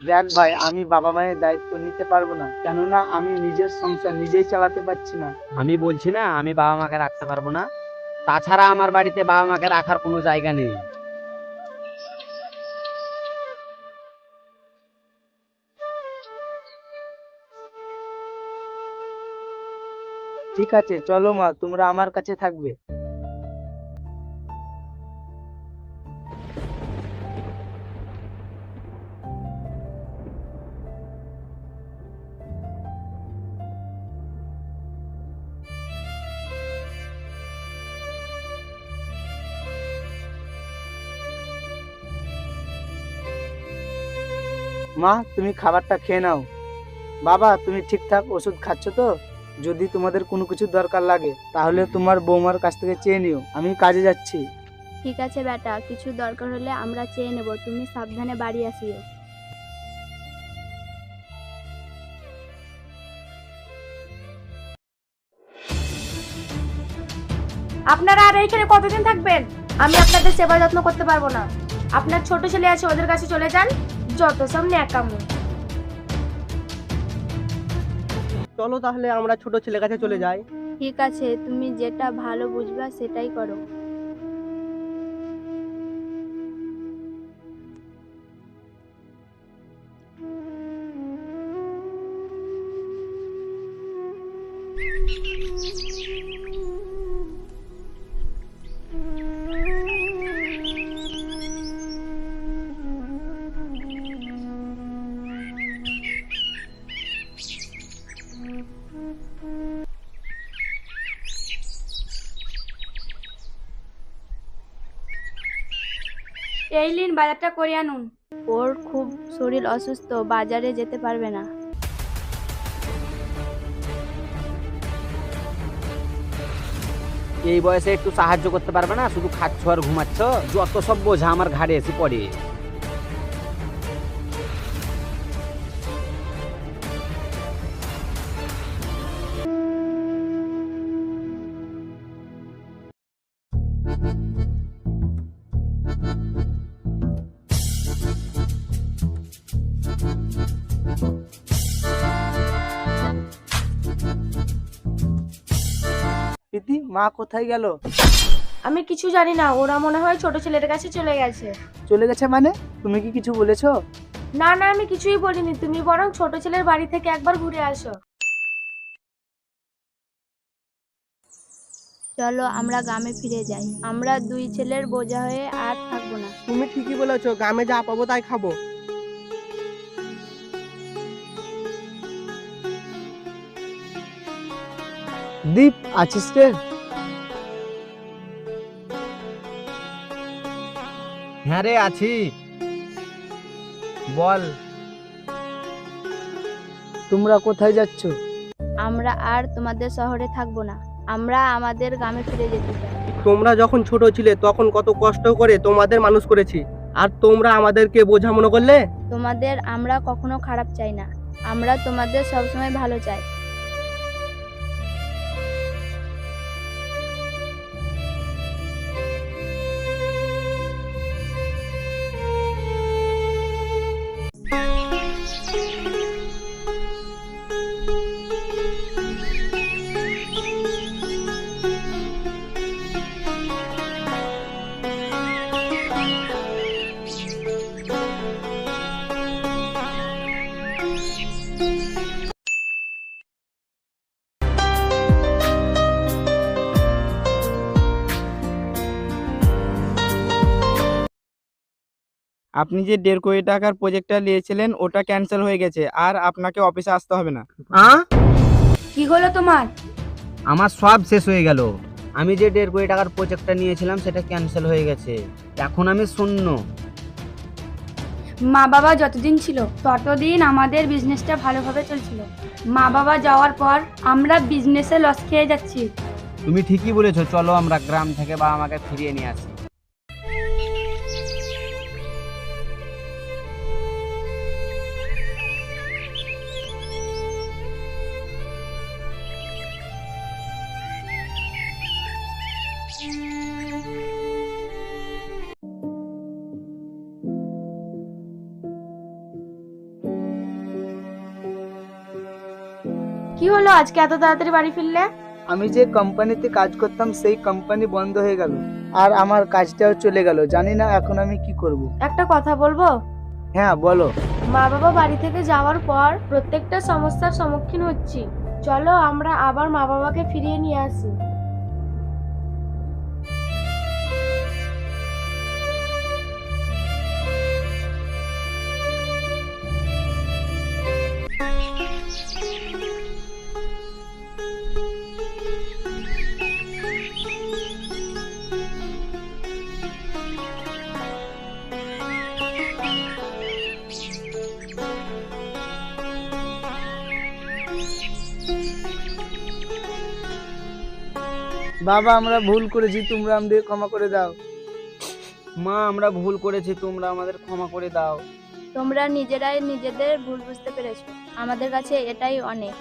দেখ ভাই আমি বাবা মায়ের দায়িত্ব নিতে পারব না। কেননা আমি নিজের সংসার নিজেই চালাতে পারছি না। আমি বলছি না আমি বাবা মাকে রাখতে পারব না। তাছাড়া আমার বাড়িতে বাবা মাকে রাখার কোনো জায়গা নেই। ঠিক আছে চলো মা তোমরা আমার কাছে থাকবে। মা তুমি খাবারটা খেয়ে নাও। বাবা তুমি ঠিকঠাক ওষুধ খাচ্ছ তো? যদি তোমাদের কোনো কিছু দরকার লাগে তাহলে তোমার বৌমার কাছ থেকে চেয়ে নিও। আমি কাজে যাচ্ছি। ঠিক আছে বেটা কিছু দরকার হলে আমরা চেয়ে নেব। তুমি সাবধানে বাড়ি আসিও। আপনারা আর এইখানে কতদিন থাকবেন? আমি আপনাদের সেবা যত্ন করতে পারব না। আপনার ছোট ছেলে আছে ওদের কাছে চলে যান। যত সব ন্যাকামো। চলো তাহলে আমরা ছোট ছেলের কাছে চলে যাই। ঠিক আছে তুমি যেটা ভালো বুঝবা সেটাই করো। এই লিন বাজারটা করে আনুন। ওর খুব শরীর অসুস্থ বাজারে যেতে পারবে না। এই বয়সে একটু সাহায্য করতে পারবে না? শুধু খাচ্ছ আর ঘুমাচ্ছ? যত সব বোঝা আমার ঘাড়ে এসে পড়ে। প্রীতি মা কোথায় গেল? আমি কিছু জানি না ওরা মনে হয় ছোট ছেলের কাছে চলে গেছে। চলে গেছে মানে? তুমি কি কিছু বলেছ? না না আমি কিছুই বলিনি তুমি বরং ছোট ছেলের বাড়ি থেকে একবার ঘুরে আসো। চলো আমরা গ্রামে ফিরে যাই। আমরা দুই ছেলের বোঝা হয়ে আর থাকব না। তুমি ঠিকই বলেছ গ্রামে যা পাবো তাই খাব। দীপ আছিস রে হ্যাঁ রে আছি। বল। তোমরা কোথায় যাচ্ছ? আমরা আর তোমাদের শহরে থাকব না। আমরা আমাদের গ্রামে ফিরে যেতে চাই। তোমরা যখন ছোট ছিলে তখন কত কষ্ট করে তোমাদের মানুষ করেছি। আর তোমরা আমাদেরকে বোঝা মনে করলে? তোমাদের আমরা কখনো খারাপ চাই না। আমরা তোমাদের সবসময় ভালো চাই। আপনি যে দেড় কোটি টাকার প্রজেক্টটা নিয়েছিলেন ওটা ক্যান্সেল হয়ে গেছে আর আপনাকে অফিসে আসতে হবে না। কি হলো তোমার? আমার সব শেষ হয়ে গেল। আমি যে দেড় কোটি টাকার প্রজেক্টটা নিয়েছিলাম সেটা ক্যান্সেল হয়ে গেছে। এখন আমি শূন্য। মা বাবা যতদিন ছিল ততদিন আমাদের বিজনেসটা ভালোভাবে চলছিল। মা বাবা যাওয়ার পর আমরা বিজনেসে লস খেয়ে যাচ্ছি। তুমি ঠিকই বলেছ চলো আমরা গ্রাম থেকে বা আমাকে ফিরিয়ে নিয়ে আসি। কি হলো আজকে এত তাড়াতাড়ি বাড়ি ফিরলে? আমি যে কোম্পানিতে কাজ করতাম সেই কোম্পানি বন্ধ হয়ে গেল। আর আমার কাজটাও চলে গেল। জানি না এখন আমি কি করব। একটা কথা বলব? হ্যাঁ বলো। মা বাবা বাড়ি থেকে যাওয়ার পর প্রত্যেকটা সমস্যার সম্মুখীন হচ্ছি। চলো আমরা আবার মা বাবাকে ফিরিয়ে নিয়ে আসি। বাবা আমরা ভুল করেছি তোমরা আমাদের ক্ষমা করে দাও। মা আমরা ভুল করেছি তোমরা আমাদের ক্ষমা করে দাও। তোমরা নিজেরাই নিজেদের ভুল বুঝতে পেরেছ। আমাদের কাছে এটাই অনেক।